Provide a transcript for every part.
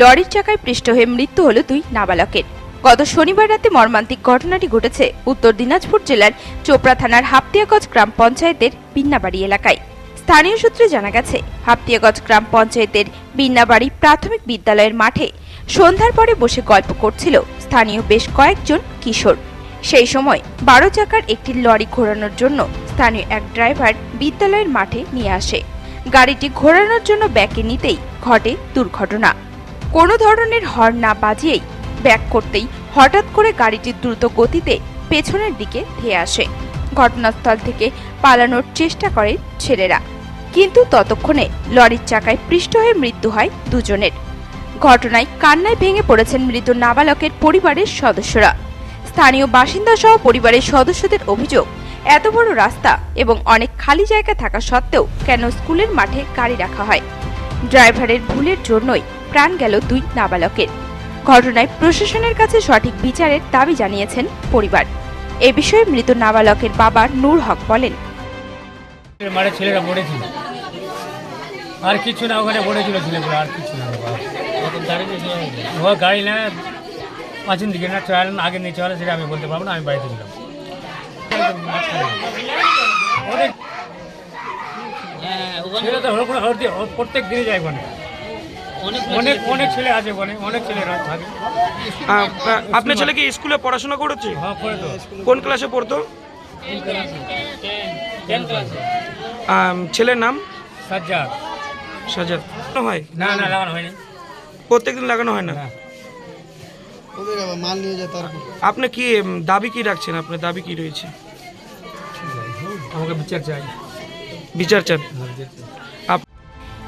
লরির চাকায় পৃষ্ঠ হয়ে মৃত্যু হল দুই নাবালকের। গত শনিবার রাতে মর্মান্তিক ঘটনাটি ঘটেছে উত্তর দিনাজপুর জেলার চোপড়া থানার হাপতিয়াগঞ্জ গ্রাম পঞ্চায়েতের বিন্নাবাড়ি এলাকায়। স্থানীয় সূত্রে জানা গেছে হাপতিয়াগঞ্জ গ্রাম পঞ্চায়েতের বিন্নাবাড়ি প্রাথমিক বিদ্যালয়ের মাঠে সন্ধ্যার পরে বসে গল্প করছিল স্থানীয় বেশ কয়েকজন কিশোর। সেই সময় বারো চাকার একটি লরি ঘোরানোর জন্য স্থানীয় এক ড্রাইভার বিদ্যালয়ের মাঠে নিয়ে আসে। গাড়িটি ঘোরানোর জন্য ব্যাকে নিতেই ঘটে দুর্ঘটনা। কোনো ধরনের হর্ন না বাজিয়েই ব্যাক করতেই হঠাৎ করে গাড়িটি দ্রুত গতিতে পেছনের দিকে ধেয়ে আসে। ঘটনাস্থল থেকে পালানোর চেষ্টা করে ছেলেরা। কিন্তু ততক্ষণে লরির চাকায় পৃষ্ঠ হয়ে মৃত্যু হয় দুজনের। ঘটনায় কান্নায় ভেঙে পড়েছেন মৃত নাবালকের পরিবারের সদস্যরা। স্থানীয় বাসিন্দা সহ পরিবারের সদস্যদের অভিযোগ, এত বড় রাস্তা এবং অনেক খালি জায়গা থাকা সত্ত্বেও কেন স্কুলের মাঠে গাড়ি রাখা হয়? ড্রাইভারের ভুলের জন্যই প্রাণ গেল দুই নাবালকের। ঘটনায় প্রশাসনের কাছে সঠিক বিচারের দাবি জানিয়েছেন পরিবার। এ বিষয়ে মৃত নাবালকের বাবা নূর হক বলেন। মারে ছেলেরা পড়েছিল আর কিছু না, ওখানে পড়েছিল ছেলেগুলো, আর কিছু না। ও গাড়ি না পাঁচিন দিকে না চলে আগে নিয়ে চলে সেটা আমি বলতে পারব না, আমি বাড়িতে ছিলাম। প্রত্যেক দিনে যায় ওখানে। অনেক অনেক ছেলে আছে অনেক ছেলেরা থাকে। আ- আপনার ছেলে কি স্কুলে পড়াশোনা করেছে? হ্যাঁ কোন ক্লাসে পড়তো? টেন ক্লাসে আম, ছেলের নাম? সাজ্জা সাজাদ হয়? না না লাগানো হয়নি। প্রত্যেকদিন লাগানো হয় না? না। মাল নিয়ে যায় তারপর। আপনি কি দাবি কি রাখছেন? আপনার দাবি কি রয়েছে? আমাকে বিচার চাই। বিচার চান?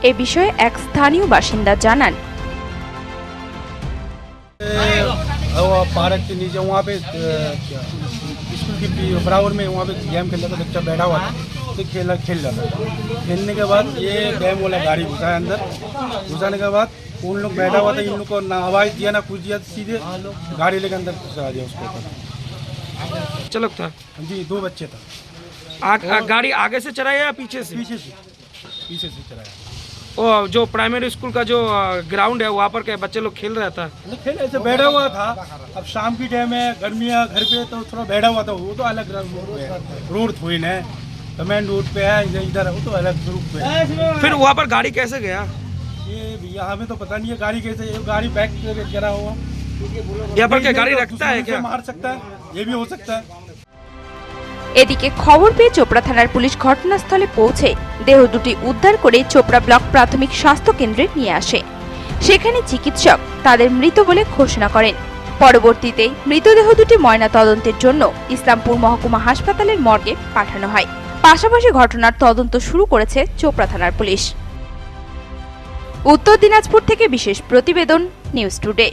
এ বিষয়ে এক স্থানীয় বাসিন্দা জানান वो पार्क के नीचे वहाँ पे अ, क्या, स्कूल के पी- बराबर में वहाँ पे गेम खेल रहा था बच्चा बैठा हुआ था तो खेला खेल रहा था खेलने के बाद ये डैम वाला गाड़ी घुसा है अंदर घुसाने के बाद उन लोग बैठा हुआ था इन लोग को ना आवाज़ दिया ना कुछ दिया सीधे गाड़ी लेकर अंदर घुसा दिया उसको चालक था जी दो बच्चे था आ, आ, गाड़ी आगे से चलाया या पीछे से पीछे से पीछे से चलाया ओ जो प्राइमरी स्कूल का जो ग्राउंड है वहाँ पर क्या बच्चे लोग खेल रहा था? खेल ऐसे बैठा हुआ था। अब शाम की टाइम है गर्मी है घर पे तो थोड़ा बैठा हुआ था वो तो अलग रोड है थोड़ी ना। तो मेन रोड पे है इधर- वो तो अलग रूट पे है। फिर वहाँ पर गाड़ी कैसे गया? ये भैया हमें तो पता नहीं है गाड़ी कैसे ये गाड़ी बैक गिरा हुआ। यहाँ पर क्या गाड़ी तो रखता है क्या? मार सकता है ये भी हो सकता है। এদিকে খবর পেয়ে চোপড়া থানার পুলিশ ঘটনাস্থলে পৌঁছে দেহ দুটি উদ্ধার করে চোপড়া ব্লক প্রাথমিক স্বাস্থ্য কেন্দ্রে নিয়ে আসে। সেখানে চিকিৎসক তাদের মৃত বলে ঘোষণা করেন। পরবর্তীতে মৃতদেহ দুটি ময়না তদন্তের জন্য ইসলামপুর মহকুমা হাসপাতালের মর্গে পাঠানো হয়। পাশাপাশি ঘটনার তদন্ত শুরু করেছে চোপড়া থানার পুলিশ। উত্তর দিনাজপুর থেকে বিশেষ প্রতিবেদন, নিউজ টুডে।